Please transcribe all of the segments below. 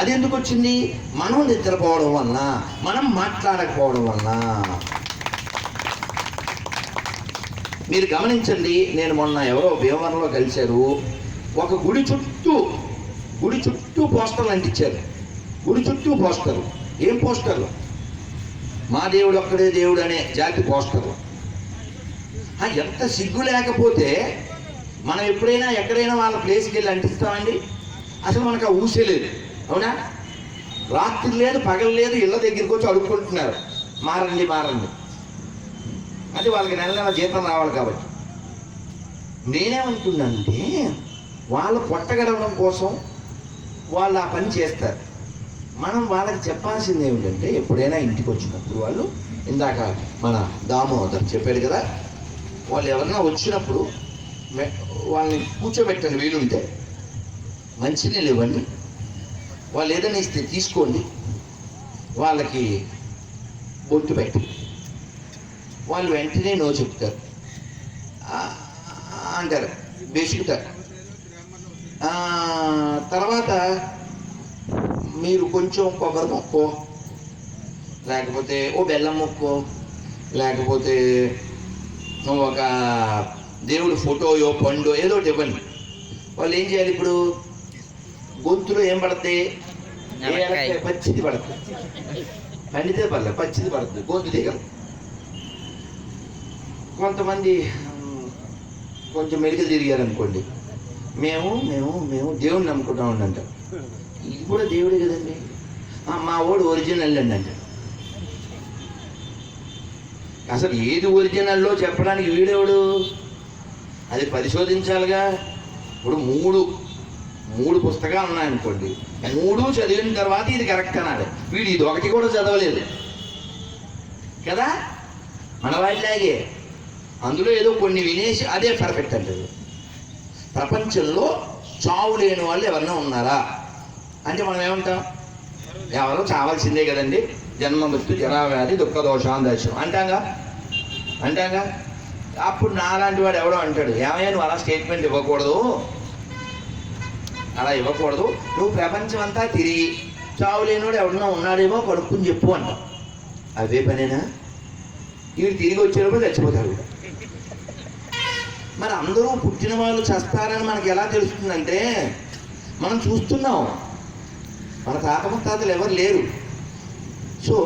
అది ఎందుకు వచ్చింది? మనం నిద్రపోవడం వలన మనం మాట్లాడకపోవడం వలన. మీరు గమనించండి నేను మొన్న ఎవరో భీమవరంలో కలిశారు. ఒక గుడి చుట్టూ గుడి చుట్టూ పోస్టర్లు అంటించారు. గుడి చుట్టూ పోస్టర్లు. ఏం పోస్టర్లు? మా దేవుడు ఒక్కడే దేవుడు అనే జాతి పోస్టర్లు. ఆ, ఎంత సిగ్గు లేకపోతే మనం ఎప్పుడైనా ఎక్కడైనా వాళ్ళ ప్లేస్కి వెళ్ళి అంటిస్తామండి? అసలు మనకు ఆ ఊసే లేదు. అవునా? రాత్రి లేదు పగలు లేదు ఇళ్ళ దగ్గరికి వచ్చి అడుక్కుంటున్నారు. మారండి మారండి. అది వాళ్ళకి నెల నెల జీతం రావాలి కాబట్టి. నేనేమంటున్నానంటే వాళ్ళు పొట్టగడవడం కోసం వాళ్ళు ఆ పని చేస్తారు. మనం వాళ్ళకి చెప్పాల్సింది ఏమిటంటే ఎప్పుడైనా ఇంటికి వచ్చినప్పుడు వాళ్ళు ఇందాక మన దామోదర్ చెప్పాడు కదా వాళ్ళు ఎవరైనా వచ్చినప్పుడు వాళ్ళని కూర్చోబెట్టండి వీలుంటే మంచినీళ్ళు ఇవ్వండి. వాళ్ళు ఏదైనా ఇస్తే తీసుకోండి. వాళ్ళకి బొట్టు పెట్టి. వాళ్ళు వెంటనే నో చెప్తారు. అంటారు. బెసుకుతారు. తర్వాత మీరు కొంచెం కొబ్బరి మొక్కో లేకపోతే ఓ బెల్లం మొక్కో లేకపోతే ఒక దేవుడు ఫోటోయో పండో ఏదో ఒకటి ఇవ్వండి. వాళ్ళు ఏం చేయాలి ఇప్పుడు? గొంతులో ఏం పడతాయి పచ్చిది పడుతుంది పండితే పర్లేదు పచ్చిది పడుతుంది గొంతు దిగదు కొంతమంది కొంచెం మెడికల్ తిరిగారు అనుకోండి. మేము మేము మేము దేవుడిని నమ్ముకుంటాం ఉండంట. ఇది కూడా దేవుడే కదండి. "ఆ, మా ఓడు ఒరిజినల్ అండి అంటే. అసలు ఏది ఒరిజినల్లో చెప్పడానికి వీడెవడు? అది పరిశోధించాలిగా. ఇప్పుడు మూడు మూడు పుస్తకాలు ఉన్నాయనుకోండి మూడు చదివిన తర్వాత ఇది కరెక్ట్ అన్నాడు వీడు ఇది ఒకటి కూడా చదవలేదు. కదా? మన అందులో ఏదో కొన్ని వినేసి అదే పర్ఫెక్ట్ అంటారు ప్రపంచంలో చావు లేని వాళ్ళు ఎవరైనా ఉన్నారా? అంటే మనం ఏమంటాం? ఎవరో చావాల్సిందే కదండి. జన్మ మృత్యు జరావ్యాధి దుఃఖ దోషాన్ని దర్శనం అంటాగా? అంటాగా? అప్పుడు నాలాంటి వాడు ఎవడో అంటాడు. ఏమయ్యా నువ్వు అలా స్టేట్మెంట్ ఇవ్వకూడదు? అలా ఇవ్వకూడదు. నువ్వు ప్రపంచం అంతా తిరిగి చావు లేనివాడు ఎవడన్నా ఉన్నాడేమో కడుక్కుని చెప్పు అంట అదే పనేనా? వీడు తిరిగి వచ్చేటప్పుడు చచ్చిపోతాడు. మరి అందరూ పుట్టిన వాళ్ళు చస్తారని మనకి ఎలా తెలుస్తుందంటే మనం చూస్తున్నాం. మన తాత ముత్తాతలు ఎవరు లేరు. సో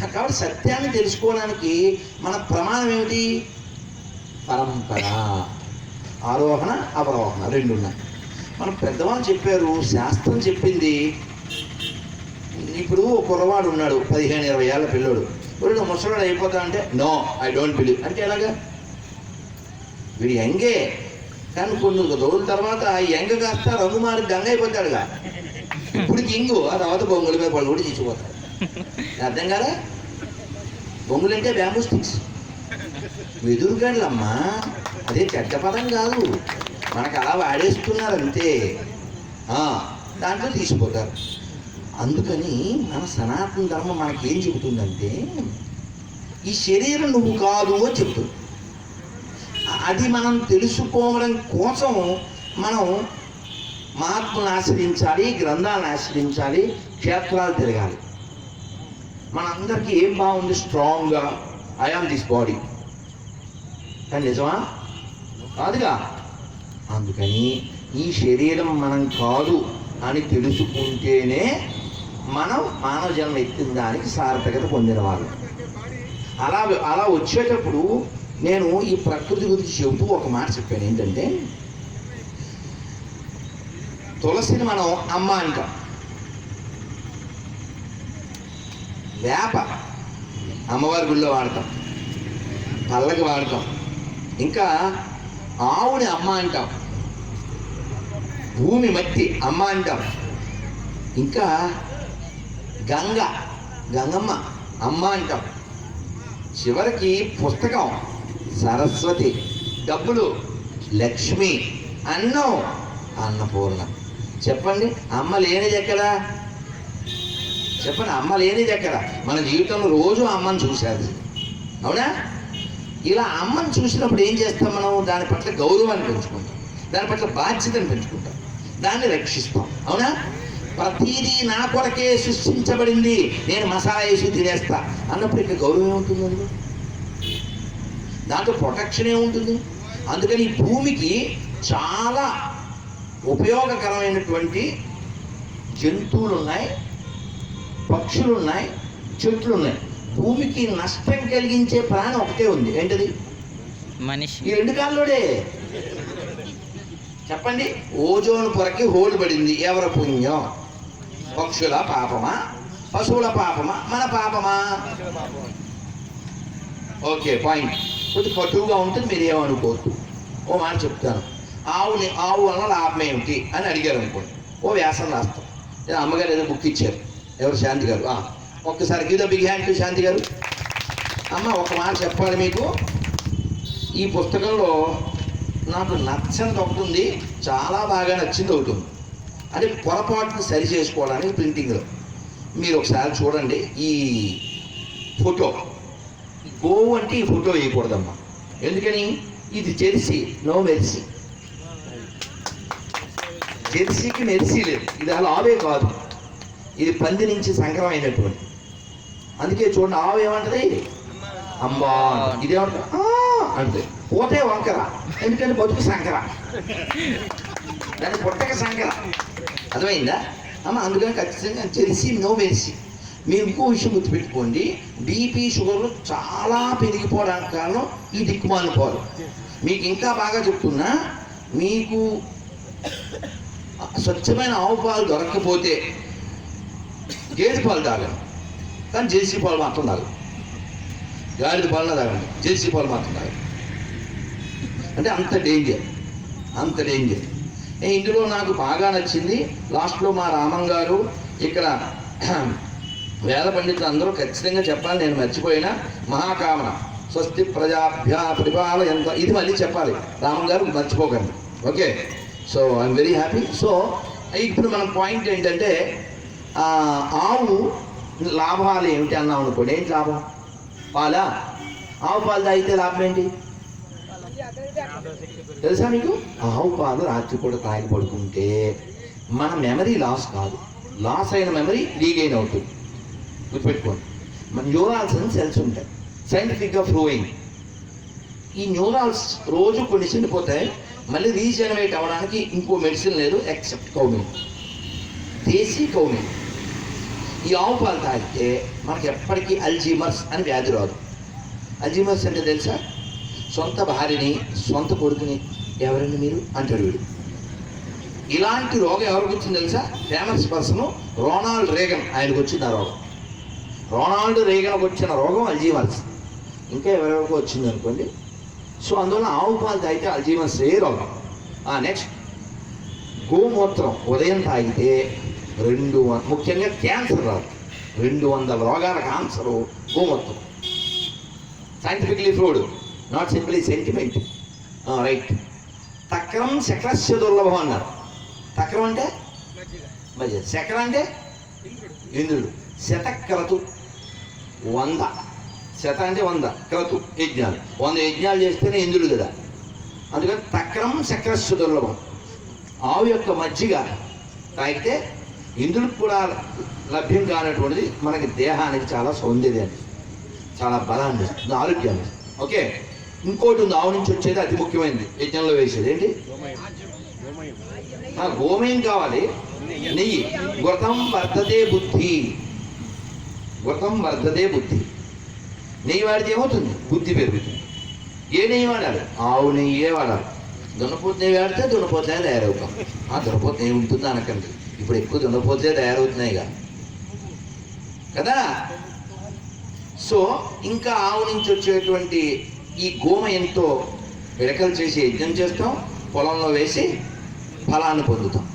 కాబట్టి సత్యాన్ని తెలుసుకోవడానికి మన ప్రమాణం ఏమిటి? పరంపర. ఆరోహణ అవరోహణ రెండు ఉన్నాయి మనం పెద్దవాళ్ళు చెప్పారు శాస్త్రం చెప్పింది. ఇప్పుడు ఒక కుర్రవాడు ఉన్నాడు పదిహేను ఇరవై ఏళ్ళ పిల్లోడు. వీడు ముసలాడు అయిపోతా అంటే నో ఐ డోంట్ బిలీవ్. అంటే ఎలాగా? వీడు యంగే. కానీ కొన్ని రోజుల తర్వాత ఆ యంగ కాస్త రంగు మారి గంగ అయిపోతాడుగా. ఇప్పుడు కింగు ఆ తర్వాత బొంగుల మీద పళ్ళు కూడా తీసిపోతాడు అర్థం కదా బొంగులు అంటే బ్యాంబూ స్టిక్స్. వెదురుగండ్లమ్మా అదే చెడ్డ పదం కాదు. మనకు అలా వాడేస్తున్నారు అంతే. దాంట్లో తీసిపోతారు. అందుకని మన సనాతన ధర్మం మనకి ఏం చెబుతుందంటే ఈ శరీరం నువ్వు కాదు అని చెబుతుంది అది మనం తెలుసుకోవడం కోసం మనం మహాత్ములను ఆశ్రయించాలి గ్రంథాలను ఆశ్రయించాలి క్షేత్రాలు తిరగాలి. మనందరికీ ఏం బాగుంది? స్ట్రాంగ్గా ఐ ఆమ్ దిస్ బాడీ. కానీ నిజమా? కాదుగా? అందుకని ఈ శరీరం మనం కాదు అని తెలుసుకుంటేనే మనం మానవ జన్మ ఎత్తిన దానికి సార్థకత పొందిన వాళ్ళు. అలా అలా వచ్చేటప్పుడు నేను ఈ ప్రకృతి గురించి చెబుతూ ఒక మాట చెప్పాను. ఏంటంటే తులసిని మనం అమ్మ అంటాం. వేప అమ్మవారి గుళ్ళో వాడతాం. పల్లకి వాడతాం. ఇంకా ఆవుని అమ్మ అంటాం. భూమి మట్టి అమ్మ అంటాం ఇంకా గంగ గంగమ్మ అమ్మ అంటాం చివరికి పుస్తకం సరస్వతి డబ్బులు లక్ష్మి అన్నం అన్నపూర్ణ. చెప్పండి అమ్మ లేనిది ఎక్కడ? చెప్పండి అమ్మ లేనిది ఎక్కడ? మన జీవితంలో రోజు అమ్మని చూసేది. అవునా? ఇలా అమ్మని చూసినప్పుడు ఏం చేస్తాం మనం? దాని పట్ల గౌరవాన్ని పెంచుకుంటాం. దాని పట్ల బాధ్యతను పెంచుకుంటాం. దాన్ని రక్షిస్తాం. అవునా? ప్రతిదీ నా కొరకే సృష్టించబడింది. నేను మసాలా వేసి తినేస్తా. అన్నప్పుడు ఇక గౌరవం ఏముంటుంది అందులో? దాంట్లో ప్రొటెక్షన్ ఏముంటుంది? అందుకని ఈ భూమికి చాలా ఉపయోగకరమైనటువంటి జంతువులు ఉన్నాయి పక్షులు ఉన్నాయి చెట్లు ఉన్నాయి భూమికి నష్టం కలిగించే ప్రాణి ఒకటే ఉంది. ఏంటది? మనిషి. ఈ రెండు కాళ్ళోడే చెప్పండి. ఓజోన్ పొరకి హోల్ పడింది. ఎవరి పుణ్యం? పక్షుల పాపమా? పశువుల పాపమా? మన పాపమా? ఓకే పాయింట్ కొద్ది పట్టుగా ఉంటుంది మీరు ఏమనుకోవద్దు ఓ మాట చెప్తాను. ఆవుని ఆవు వలన లాభం ఏమిటి అని అడిగారు అనుకోండి. ఓ వ్యాసం రాస్తాం. నేను అమ్మగారు ఏదో బుక్ ఇచ్చారు. ఎవరు? శాంతి గారు. ఒక్కసారి గీత బిగ్ హ్యాండ్ శాంతి గారు. అమ్మ ఒక మాట చెప్పాలి మీకు. ఈ పుస్తకంలో నాకు నచ్చని ఒకటి ఉంది. చాలా బాగా నచ్చింది ఒకటి ఉంది. అంటే పొరపాటును సరి చేసుకోవడానికి ప్రింటింగ్లో మీరు ఒకసారి చూడండి ఈ ఫోటో. గోవు అంటే ఈ ఫోటో వేయకూడదమ్మా. ఎందుకని? ఇది జెర్సీ నో మెర్సీ. జెర్సీకి మెర్సీ లేదు. ఇది అలా ఆవే కాదు. ఇది పంది నుంచి సంకరం అయినటువంటి. అందుకే చూడండి ఆవు ఏమంటది? అమ్మా అంటది. అంటే పోతే వంకర ఎందుకంటే బతుకు సంకర. దాని పుట్టక సంకర. అర్థమైందా? అమ్మ అందుకని ఖచ్చితంగా తెలిసి నో మెరిసి మీరు ఇంకో విషయం గుర్తుపెట్టుకోండి. బీపీ షుగర్లు చాలా పెరిగిపోవడానికి కారణం ఈ దిక్కుమాలిన పాలు. మీకు ఇంకా బాగా చెప్తున్నా మీకు స్వచ్ఛమైన ఆవు పాలు దొరకకపోతే గేదె పాలు తాగండి. కానీ జెర్సీ పాలు మాత్రం తాగండి. గాడిద పాలన తాగండి. జెర్సీ పాలు మాత్రం తాగండి. అంటే అంత డేంజర్ అంత డేంజర్ ఇందులో నాకు బాగా నచ్చింది లాస్ట్లో మా రామన్ గారు ఇక్కడ వేద పండితులు అందరూ ఖచ్చితంగా చెప్పాలి నేను మర్చిపోయినా. మహాకామన. స్వస్తి ప్రజాభ్య పరిపాల ఎంత ఇది మళ్ళీ చెప్పాలి. రామంగారు గారు మర్చిపోకండి. Okay? So I'm very happy so ఇప్పుడు మన పాయింట్ ఏంటంటే ఆవు లాభాలు ఏమిటి అన్నాం అనుకోండి. ఏంటి లాభం? పాలా? ఆవు పాలు తాగితే లాభం ఏంటి? తెలుసా మీకు ఆవు పాలు రాత్రి కూడా తాగి పడుకుంటే మన మెమరీ లాస్ కాదు. లాస్ అయిన మెమరీ రీగైన్ అవుతుంది. గుర్తుపెట్టుకోండి. మన న్యూరాల్స్ అని సెల్స్ ఉంటాయి. సైంటిఫిక్గా ఫ్లోయింగ్ ఈ న్యూరాల్స్ రోజు కొన్ని చనిపోతాయి. మళ్ళీ రీజనరేట్ అవ్వడానికి ఇంకో మెడిసిన్ లేదు ఎక్సెప్ట్ కౌమిన్ దేశీ కౌమిన్ ఈ ఆవు పాలు తాగితే మనకి ఎప్పటికీ అల్జీమర్స్ అని వ్యాధి రాదు. అల్జీమర్స్ అంటే తెలుసా? సొంత భార్యని సొంత కొడుకుని ఎవరండి మీరు? అంటాడు వీడు. ఇలాంటి రోగం ఎవరికి వచ్చింది తెలుసా? ఫేమస్ పర్సన్ రోనాల్డ్ రేగన్ ఆయనకు వచ్చింది ఆ రోగం. రోనాల్డ్ రేగన్కి వచ్చిన రోగం అల్జీమర్స్. ఇంకా ఎవరెవరికి వచ్చింది అనుకోండి. సో అందువల్ల ఆవు పాలు తాగితే అల్జీమర్స్ ఏ రోగం? నెక్స్ట్. గోమూత్రం ఉదయం తాగితే రెండు ముఖ్యంగా క్యాన్సర్ రాదు. రెండు వందల రోగాల క్యాన్సర్ గోమూత్రం. Scientifically proved not simply sentiment right తక్రం శక్రస్య దుర్లభం అన్నారు. తక్రం అంటే? మరి శకర అంటే? ఇంద్రుడు. శత క్రతు వంద. శత అంటే వంద. క్రతు. యజ్ఞాలు. వంద యజ్ఞాలు చేస్తేనే ఇంద్రుడు కదా. అందుకని తక్రం శక్రస్య దుర్లభం ఆవు యొక్క మజ్జిగ తాగితే ఇంద్రుడికి కూడా లభ్యం కానటువంటిది మనకి దేహానికి చాలా సౌందర్యాన్ని చాలా బలాన్ని ఆరోగ్యాన్ని. ఓకే? ఇంకోటి ఉంది ఆవు నుంచి వచ్చేది అతి ముఖ్యమైనది. యజ్ఞంలో వేసేది? ఏంటి? ఆ, గోమయం కావాలి. నెయ్యి. వ్రతం వర్ధతే బుద్ధి. వ్రతం వర్ధతే బుద్ధి. నెయ్యి వాడితే ఏమవుతుంది? బుద్ధి పెరుగుతుంది. ఏ నెయ్యి వాడాలి? ఆవు నెయ్యే వాడాలి. దున్నపోతు నెయ్యి వాడితే దున్నపోతే తయారవుతాం. ఆ దున్నపోతు నెయ్యి ఉంటుంది అనకండి. ఇప్పుడు ఎక్కువ దున్నపోతే తయారవుతున్నాయిగా కదా? సో ఇంకా ఆవు నుంచి వచ్చేటువంటి ఈ గోమయంతో పిడకలు చేసి యజ్ఞం చేస్తాం పొలంలో వేసి ఫలాన్ని పొందుతాం.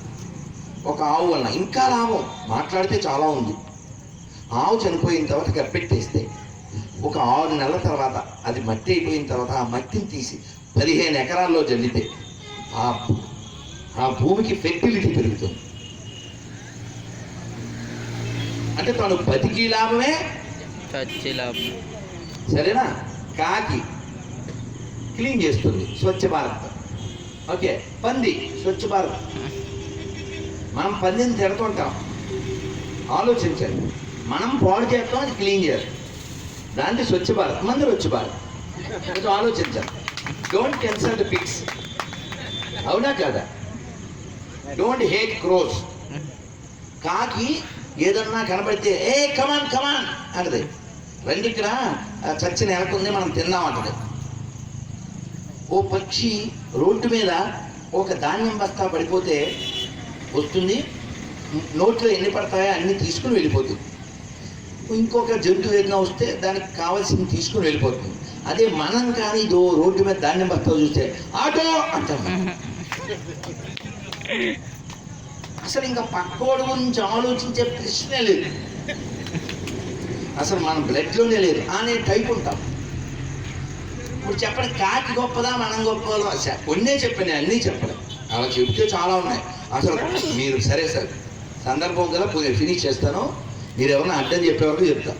ఒక ఆవు వలన ఇంకా లాభం మాట్లాడితే చాలా ఉంది. ఆవు చనిపోయిన తర్వాత కప్పెట్టేస్తే ఒక ఆరు నెలల తర్వాత అది మట్టి అయిపోయిన తర్వాత ఆ మట్టిని తీసి పదిహేను ఎకరాల్లో జల్లితే ఆ ఆ భూమికి ఫెర్టిలిటీ పెరుగుతుంది. అంటే తను బతికి లాభమే సరేనా? కాకి క్లీన్ చేస్తుంది. స్వచ్ఛ భారత్. ఓకే పంది స్వచ్ఛ భారత్. మనం పందిని తిడుతుంటాం. ఆలోచించండి. మనం పాడు చేస్తాం అది క్లీన్ చేయాలి దాన్ని స్వచ్ఛ భారత్ మంది స్వచ్ఛ భారత్. కొంచెం ఆలోచించాలి డోంట్ కన్సల్ట్ పిక్స్ అవునా కదా? డోంట్ హేట్ క్రోస్ కాకి ఏదన్నా కనబడితే ఏ కమాన్ కమాన్ అంటది. రండి ఇక్కడ చచ్చిన ఎలకుంది మనం తిందాం అంటది. ఓ పక్షి రోడ్డు మీద ఒక ధాన్యం బస్తా పడిపోతే వస్తుంది. నోట్లో ఎన్ని పడతాయో అన్ని తీసుకుని వెళ్ళిపోతుంది. ఇంకొక జంతువు ఏదైనా వస్తే దానికి కావాల్సింది తీసుకుని వెళ్ళిపోతుంది. అదే మనం కానీ ఇదో రోడ్డు మీద ధాన్యం బస్తా చూస్తే ఆటో అంటాం అసలు ఇంకా పక్కోడు గురించి ఆలోచించే ప్రశ్నే లేదు. అసలు మనం బ్లడ్లోనే లేదు. అనే టైప్ ఉంటాం. ఇప్పుడు చెప్పండి కాకి గొప్పదా మనం గొప్పదా కొన్నే చెప్పాను అన్నీ చెప్పలేదు అలా చెప్తే చాలా ఉన్నాయి. అసలు మీరు సరే సార్. సందర్భం కదా ఫినిష్ చేస్తాను. మీరు ఎవరైనా అడ్డం చెప్పే వరకు చెప్తా.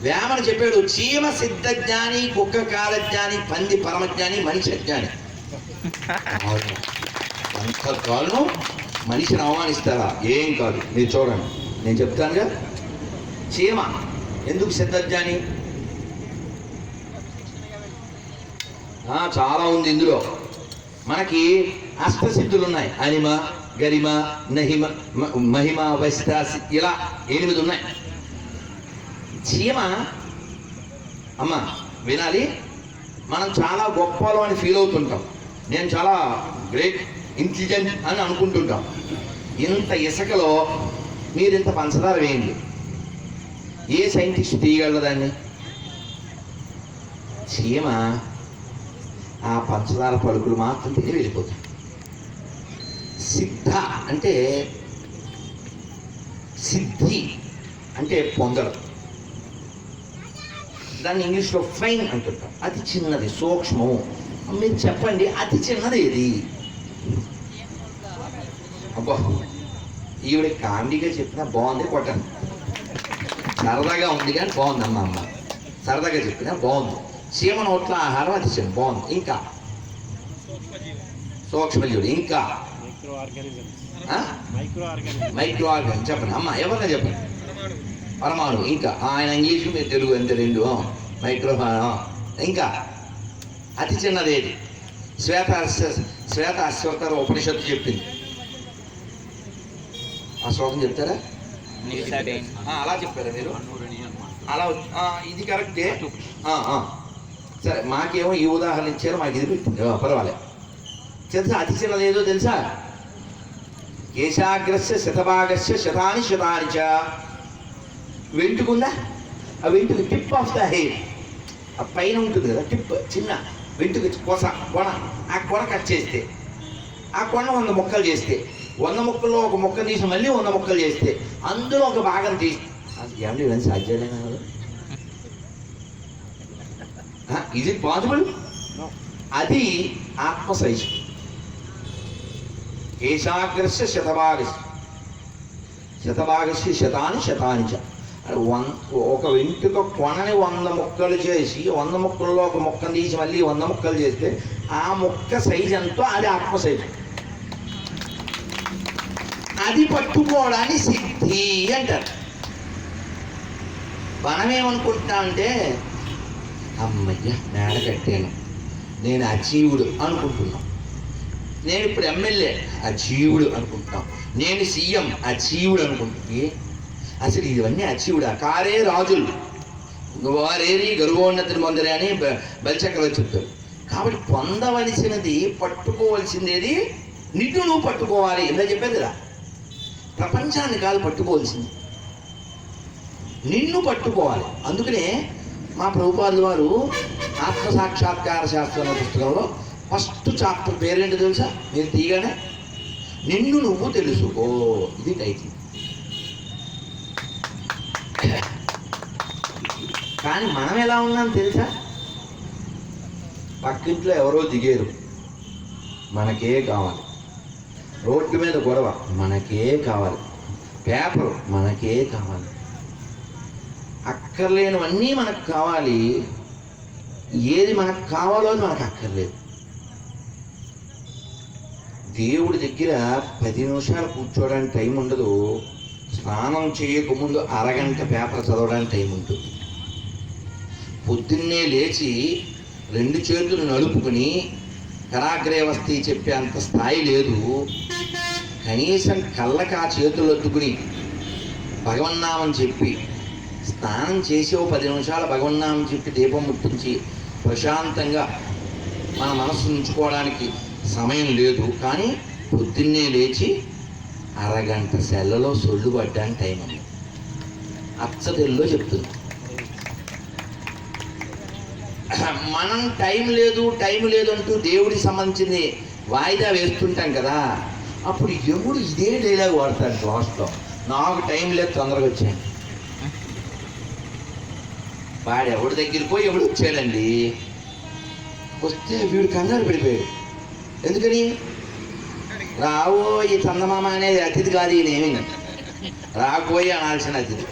వేమన చెప్పాడు చీమ సిద్ధజ్ఞాని కుక్క కాలజ్ఞాని పంది పరమజ్ఞాని మనిషి అజ్ఞాని. అవును. అంత కాలం మనిషిని అవమానిస్తారా? ఏం కాదు. మీరు చూడండి. నేను చెప్తానుగా. చీమ. ఎందుకు సిద్ధజ్ఞాని చాలా ఉంది ఇందులో. మనకి అష్టసిద్ధులు ఉన్నాయి అనిమ గరిమ నహిమ మ- మహిమ వైస్తాసి ఇలా ఎనిమిది ఉన్నాయి. చీమ అమ్మ వినాలి. మనం చాలా గొప్పలు అని ఫీల్ అవుతుంటాం. నేను చాలా గ్రేట్ ఇంటెలిజెంట్ అని అనుకుంటుంటాం. ఇంత ఇసుకలో మీరు ఇంత పంచదార వేయండి. ఏ సైంటిస్ట్ తీయగలరు దాన్ని? చీమ ఆ పంచదార పలుకులు మాత్రం తిని వెళ్ళిపోతాయి సిద్ధ అంటే సిద్ధి అంటే పొందడం. దాన్ని ఇంగ్లీష్లో ఫైన్ అంటుంటాం. అతి చిన్నది సూక్ష్మం మీరు చెప్పండి అతి చిన్నది ఏది? అబ్బా ఈవిడ కామెడీగా చెప్పినా బాగుంది కొట్టండి సరదాగా ఉంది కానీ బాగుంది అమ్మ అమ్మ. సరదాగా చెప్పినా బాగుంది. చీమ నోట్ల ఆహారం అతి చిన్న బాగుంది. ఇంకా? సూక్ష్మజీవుడు ఇంకా? మైక్రో ఆర్గానిజం ఆ? మైక్రో ఆర్గానిజం మైక్రో ఆర్గన్ చెప్పండి. అమ్మ ఎవరైనా చెప్పండి? పరమాణు ఇంకా? ఆయన ఇంగ్లీషు మీరు తెలుగు ఎంత రెండు? ఆ, మైక్రో ఇంకా? అతి చిన్నది ఏది శ్వేత శ్వేత అశ్వతర ఉపనిషత్తు చెప్పింది. ఆ శ్లోకం చెప్తారా? అలా చెప్పారా మీరు? అలా ఆ, ఇది కరెక్టే. ఆ, ఆ. సరే మాకేమో ఈ ఉదాహరణ ఇచ్చారు మాకు ఇది పెట్టింది. పర్వాలేదు తెలుసా? అతి చిన్నది ఏదో తెలుసా? కేశాగ్రస్య శతభాగస్య శతాని శతాని చ. వెంటుకుందా? ఆ వెంటుకు టిప్ ఆఫ్ ద హెయిర్ ఆ పైన ఉంటుంది కదా టిప్ చిన్న వెంటుకు కొస కొన. ఆ కొన కట్ చేస్తే ఆ కొన వంద మొక్కలు చేస్తే వంద మొక్కల్లో ఒక మొక్క తీసి మళ్ళీ వంద మొక్కలు చేస్తే అందులో ఒక భాగం తీసి. ఏమంటే ఇవన్నీ ఇది పాసిబుల్ అది ఆత్మ సైజు. కేశాగ్రస్య శతభాగస్య. శతభాగస్య శతాని శతాని చ. అంటే వన్ ఒక వెంట్రుక కొనని వంద ముక్కలు చేసి వంద ముక్కల్లో ఒక మొక్కను తీసి మళ్ళీ వంద ముక్కలు చేస్తే ఆ మొక్క సైజ్ ఎంతో అది ఆత్మ సైజు. అది పట్టుకోవడాన్ని సిద్ధి అంటారు. మనమేమనుకుంటున్నామంటే అమ్మయ్య మేడ నేను అజీవుడు అనుకుంటున్నాం. నేను ఇప్పుడు ఎమ్మెల్యే అజీవుడు అనుకుంటున్నాం. నేను సీఎం అజీవుడు అనుకుంటుంది అసలు ఇవన్నీ అచీవుడా కారే రాజులు. వారేరి గర్వోన్నతిని పొందరే అని బలిచక్రవర్తి చెప్తారు కాబట్టి పొందవలసినది పట్టుకోవలసిందేది నిన్ను నువ్వు పట్టుకోవాలి. ఇలా చెప్పాను కదా ప్రపంచాన్ని కాదు పట్టుకోవాల్సింది. నిన్ను పట్టుకోవాలి. అందుకనే మా ప్రభుపాదుల వారు ఆత్మసాక్షాత్కార శాస్త్రం పుస్తకంలో ఫస్ట్ చాప్టర్ పేరేంటి తెలుసా? మీరు తీయగానే నిన్ను నువ్వు తెలుసుకో ఇది టైటిల్. కానీ మనం ఎలా ఉన్నాం తెలుసా? పక్కింట్లో ఎవరో దిగారు. మనకే కావాలి. రోడ్డు మీద గొడవ మనకే కావాలి. పేపర్ మనకే కావాలి. అక్కర్లేనివన్నీ మనకు కావాలి. ఏది మనకు కావాలో అది మనకు అక్కర్లేదు. దేవుడి దగ్గర పది నిమిషాలు కూర్చోవడానికి టైం ఉండదు. స్నానం చేయకముందు అరగంట పేపర్ చదవడానికి టైం ఉంటుంది. పొద్దున్నే లేచి రెండు చేతులు నలుపుకుని కరాగ్రేవస్తి చెప్పే అంత స్థాయి లేదు. కనీసం కళ్ళకి ఆ చేతులు అద్దుకుని భగవన్నామని చెప్పి స్నానం చేసి ఓ పది నిమిషాలు భగవన్నామని చెప్పి దీపం ముట్టించి ప్రశాంతంగా మన మనసు ఉంచుకోవడానికి సమయం లేదు. కానీ పొద్దున్నే లేచి అరగంట సెల్లలో సొల్లు పడ్డానికి టైం ఉంది అచ్చటెల్లో చెప్తుంది మనం టైం లేదు టైం లేదు అంటూ దేవుడికి సంబంధించింది వాయిదా వేస్తుంటాం కదా. అప్పుడు ఎవడు ఇదే డైలాగ్ వాడతాడు లాస్ట్లో నాకు టైం లేదు తొందరగా వచ్చాను వాడు ఎవడి దగ్గరికి పోయి ఎవడు వచ్చాడండి? వస్తే వీడు కంగారు పడిపోయాడు. ఎందుకని? రావో ఈ చందమామ అనేది అతిథి కాదు ఈయనేమి రాకపోయి అనాల్సిన అతిథి.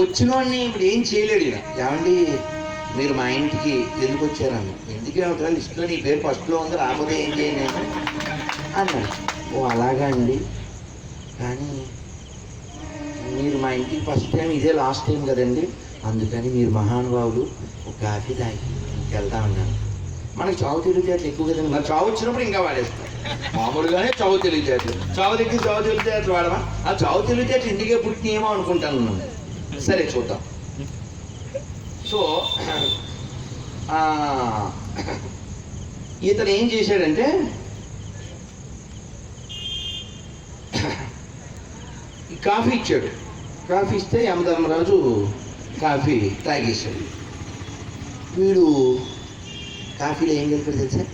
వచ్చినోడిని ఇప్పుడు ఏం చేయలేడు ఈయన ఏమండి? మీరు మా ఇంటికి ఎందుకు వచ్చారన్న ఎందుకు ఏమిటా లిస్టులో నీ పేరు ఫస్ట్లో ఉంది రాకపోతే ఏం చేయను నేను అన్నాడు. ఓ అలాగా అండి. కానీ మీరు మా ఇంటికి ఫస్ట్ టైం ఇదే లాస్ట్ టైం కదండి. అందుకని మీరు మహానుభావులు ఒక కాఫీ తాగి వెళ్తా ఉన్నాను మనకి చావు తెలివితేటలు ఎక్కువ కదండి. మరి చావు వచ్చినప్పుడు ఇంకా వాడేస్తాం మామూలుగానే చావు తెలివితేటలు. చావు దగ్గర చావు తెలివితేటలు వాడమా? ఆ చావు తెలివితేటలు ఇంటికే పుట్టినేమో అనుకుంటాను సరే చూద్దాం. సో ఆ, ఇతను ఏం చేశాడంటే కాఫీ ఇచ్చాడు. కాఫీ ఇస్తే యమధర్మరాజు కాఫీ తాగేశాడు. వీడు కాఫీలో ఏం కలిపాడు తెలుసా?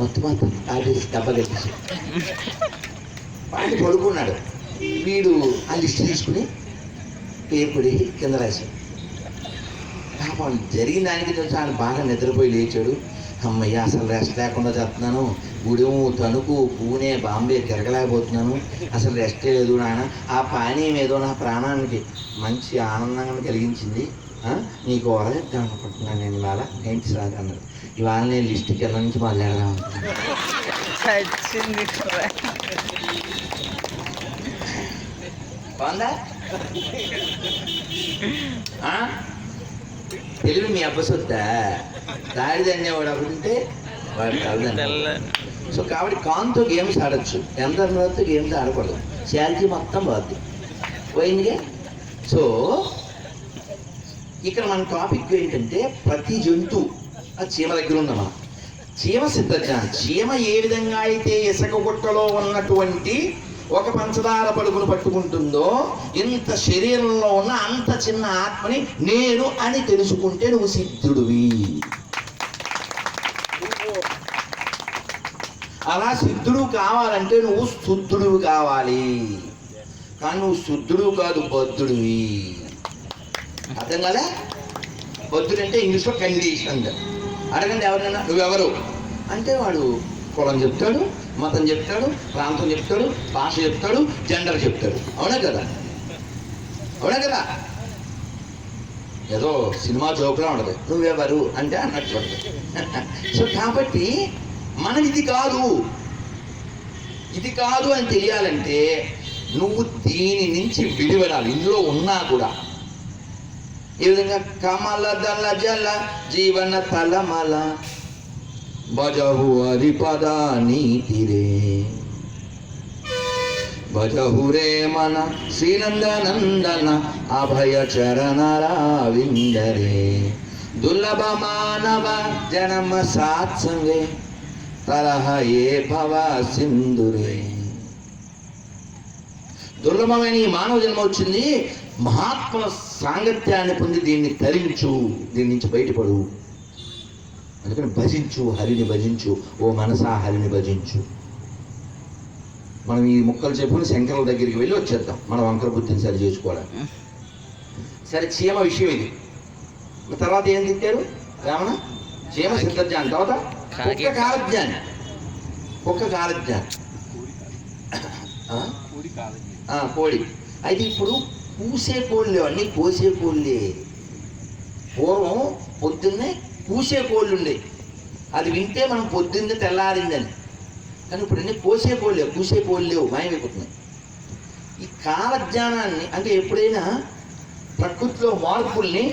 మొత్తం అంతా తాగేసి దెబ్బ కలిపేసి వాడిని పడుకున్నాడు. వీడు ఆ లిస్ట్ తీసుకుని పేపడి కింద రాశాడు. పాపం జరిగిన దానికి చాలా బాగా నిద్రపోయి లేచాడు. అమ్మయ్య అసలు రెస్ట్ లేకుండా చేస్తున్నాను. గుడెము తణుకు పూణే బాంబే తిరగలేకపోతున్నాను. అసలు రెస్టే లేదు నాన్న ఆ పానీయం ఏదో నా ప్రాణానికి మంచి ఆనందంగా కలిగించింది. నీకు వరదిద్దాం అనుకుంటున్నాను నేను ఇవాళ. ఏంటి సార్ అన్నాడు ఇవాళ నేను లిస్ట్ కింద నుంచి చచ్చింది బాగుందా? ఆ? తెలివి మీ అబ్బ సొత్తా దాడిది అనేవాడు అప్పుడు ఉంటే వాడు కలదండి సో కాబట్టి కాన్తో గేమ్స్ ఆడొచ్చు. ఎంత తర్వాత గేమ్స్ ఆడకూడదు. శాలరీ మొత్తం పోద్ది పోయిందిగా? సో ఇక్కడ మన టాపిక్ ఏంటంటే ప్రతి జంతువు ఆ చీమ దగ్గర మనం చీమ సిద్ధజ్ఞానం చీమ ఏ విధంగా అయితే ఇసుక గుట్టలో ఉన్నటువంటి ఒక పంచదార పలుకును పట్టుకుంటుందో ఇంత శరీరంలో ఉన్న అంత చిన్న ఆత్మని నేను అని తెలుసుకుంటే నువ్వు సిద్ధుడివి. అలా సిద్ధుడు కావాలంటే నువ్వు శుద్ధుడు కావాలి. కానీ నువ్వు శుద్ధుడు కాదు బద్ధుడివి. అర్థం కదా బద్ధుడు అంటే ఇంగ్లీష్లో కండిషన్ అడగండి ఎవరైనా నువ్వెవరు? అంటే వాడు కులం చెప్తాడు మతం చెప్తాడు ప్రాంతం చెప్తాడు భాష చెప్తాడు జెండర్ చెప్తాడు. అవునా కదా? అవునా కదా? ఏదో సినిమా జోకులా ఉండదు నువ్వెవరు అంటే అన్నట్టు ఉంటుంది. సో కాబట్టి మనది ఇది కాదు. ఇది కాదు అని తెలియాలంటే నువ్వు దీని నుంచి విడివడాలి. ఇందులో ఉన్నా కూడా. ఈ విధంగా కమల దళ జల జీవన తలమల భజహు హరిపదా నీతిరే. భజహురే మన శ్రీనందనందన అభయ చరణరావిందరే. దుర్లభ మానవ జనమ సాత్సంగే తరహ ఏ భవ సింధురే. దుర్లభమైన ఈ మానవ జన్మ వచ్చింది మహాత్ముల సాంగత్యాన్ని పొంది దీన్ని తరించు దీని నుంచి బయటపడు. అందుకని భజించు హరిని భజించు ఓ మనసా హరిని భజించు. మనం ఈ ముక్కలు చెప్పుకుని శంకరుల దగ్గరికి వెళ్ళి వచ్చేద్దాం. మన వంకర బుద్ధిని సరి చేసుకోవడానికి. సరే చీమ విషయం ఇది. తర్వాత ఏం తిట్టారు రావణ? చీమ సిద్ధజ్ఞానం. తర్వాత కుక్క కాలజ్ఞాని. కుక్క కాలజ్ఞాని. కోడి అయితే ఇప్పుడు కూసే కోళ్ళు అన్నీ కోసే కోళ్ళే. పూర్వం పొద్దున్నే కూసే కోళ్ళు ఉండే అది వింటే మనం పొద్దున్నే తెల్లారిందని. కానీ ఇప్పుడు అన్నీ కోసే కోళ్ళే కూసే కోళ్ళు లేవు మాయమైపోతున్నాయి ఈ కాలజ్ఞానాన్ని అంటే ఎప్పుడైనా ప్రకృతిలో మార్పుల్ని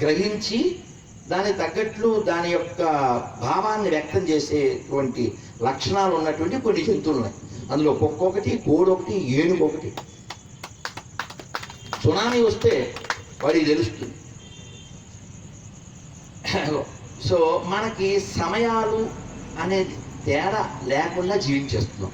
గ్రహించి దానికి తగ్గట్లు దాని యొక్క భావాన్ని వ్యక్తం చేసేటువంటి లక్షణాలు ఉన్నటువంటి కొన్ని జంతువులు ఉన్నాయి అందులో ఒక్కొక్కటి కోడొకటి కోడి ఒకటి ఏనుగు ఒకటి సునామీ వస్తే వాడికి తెలుస్తుంది. సో మనకి సమయాలు అనేది తేడా లేకుండా జీవించేస్తున్నాం.